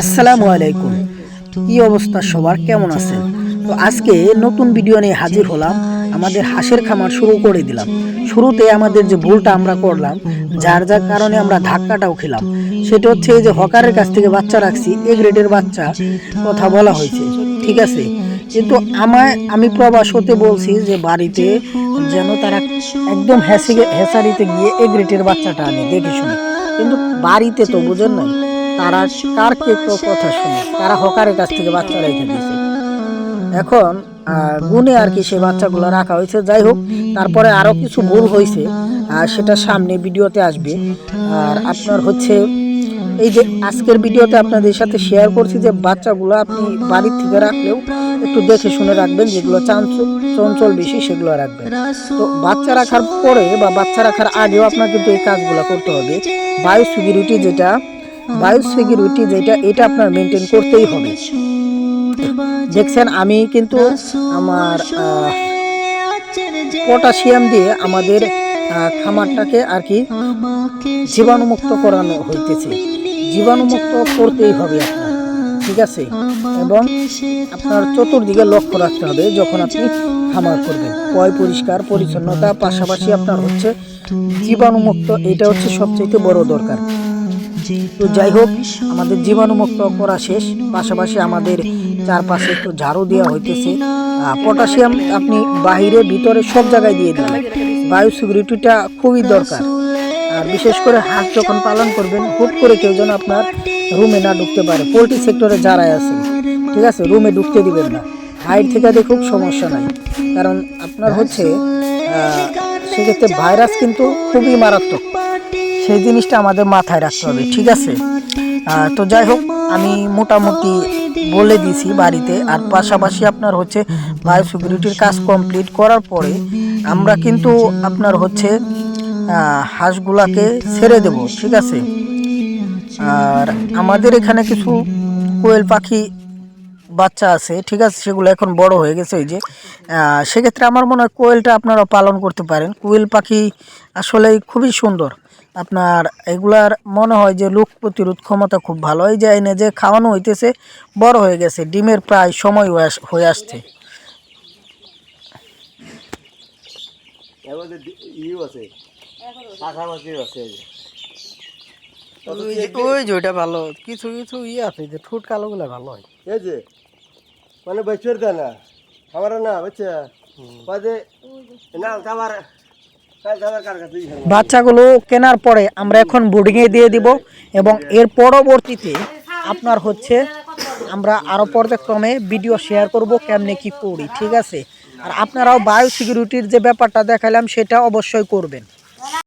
আসসালামু আলাইকুম। কি অবস্থা সবার? কেমন আছেন? তো আজকে নতুন ভিডিও নিয়ে হাজির হলাম। আমাদের হাঁসের খামার শুরু করে দিলাম। শুরুতে আমাদের যে ভুলটা আমরা করলাম, যার যার কারণে আমরা ধাক্কাটাও খেলাম, সেটা হচ্ছে এই যে হকারের কাছ থেকে বাচ্চা রাখছি এ গ্রেডের বাচ্চা, কথা বলা হয়েছে, ঠিক আছে? কিন্তু আমায়, আমি প্রবাস হতে বলছি যে বাড়িতে যেন তারা একদম হেসে হেসারিতে গিয়ে এ গ্রেডের বাচ্চাটা আনে, দেখে শুনে। কিন্তু বাড়িতে তো বুঝেন নাই তারা কার কে কথা শুনে? তারা হকারের কাছ থেকে বাচ্চা রেখে দিয়েছে। এখন গুনে আর কি সেই বাচ্চাগুলো রাখা হয়েছে, যাই হোক, তারপরে আরও কিছু ভুল হয়েছে আর সেটা সামনে ভিডিওতে আসবে। আর আপনার হচ্ছে, এই যে আজকের ভিডিওতে আপনাদের সাথে শেয়ার করছি যে বাচ্চাগুলো আপনি বাড়ির থেকে রাখলেও একটু দেখে শুনে রাখবেন, যেগুলো চাঞ্চল চঞ্চল বেশি, সেগুলো রাখবেন। তো বাচ্চা রাখার পরে বা বাচ্চা রাখার আগেও আপনার কিন্তু এই কাজগুলো করতে হবে। বায়ো সিকিউরিটি যেটা বায়ো সিকিউরিটি যেটা, এটা আপনার মেনটেন করতেই হবে। দেখছেন, আমি কিন্তু আমার পটাশিয়াম দিয়ে আমাদের খামারটাকে আর কি জীবাণুমুক্ত করানো হইতেছে। জীবাণুমুক্ত করতেই হবে আপনার, ঠিক আছে? এবং আপনার চতুর্দিকে লক্ষ্য রাখতে হবে যখন আপনি খামার করবেন। পয় পরিষ্কার, পরিচ্ছন্নতা, পাশাপাশি আপনার হচ্ছে জীবাণুমুক্ত, এটা হচ্ছে সবচেয়ে বড় দরকার। তো যাই হোক, আমাদের জীবাণুমুক্ত করা শেষ। পাশাপাশি আমাদের চারপাশে একটু ঝাড়ু দেওয়া হইতেছে। পটাশিয়াম আপনি বাহিরে, ভিতরে সব জায়গায় দিয়ে দেবেন। বায়ু সিকিউরিটিটা খুবই দরকার। আর বিশেষ করে হাঁস যখন পালন করবেন, হুট করে কেউ যেন আপনার রুমে না ঢুকতে পারে। পোলট্রি সেক্টরে যারাই আছে ঠিক আছে, রুমে ঢুকতে দিবেন না। হাইট থেকে দেখুক সমস্যা নাই। কারণ আপনার হচ্ছে সেক্ষেত্রে ভাইরাস কিন্তু খুবই মারাত্মক। সেই জিনিসটা আমাদের মাথায় রাখতে হবে, ঠিক আছে? তো যাই হোক, আমি মোটামুটি বলে দিছি বাড়িতে, আর পাশাপাশি আপনার হচ্ছে বায়ো সিকিউরিটির কাজ কমপ্লিট করার পরে আমরা কিন্তু আপনার হচ্ছে হাঁসগুলাকে ছেড়ে দেব, ঠিক আছে? আর আমাদের এখানে কিছু কোয়েল পাখি বাচ্চা আছে, ঠিক আছে, সেগুলো এখন বড় হয়ে গেছে এই যে। সেক্ষেত্রে আমার মনে হয় কোয়েলটা আপনারা পালন করতে পারেন। কোয়েল পাখি আসলে খুবই সুন্দর। আপনার এগুলার মনে হয় যে রোগ প্রতিরোধ ক্ষমতা খুব ভালো। এই যে এনে যে খাওয়ানো হইতেছে, বড় হয়ে গেছে, ডিমের প্রায় সময় হয়ে আস- আসছে। আছে শাখা মাছিও আছে এই যে। ওই যে ওইটা ভালো। কিছু কিছু ইয়ে আছে যে ঠোঁট কালোগুলো ভালো হয়। এই যে মানে বেচুর দেয় না? আমার না বুঝছে বাদে না আমার বাচ্চাগুলো কেনার পরে আমরা এখন বোর্ডিংয়ে দিয়ে দিব এবং এর পরবর্তীতে আপনার হচ্ছে আমরা আরও পর্যায়ক্রমে ভিডিও শেয়ার করব কেমনে কি করি ঠিক আছে? আর আপনারাও বায়ো সিকিউরিটির যে ব্যাপারটা দেখালাম সেটা অবশ্যই করবেন।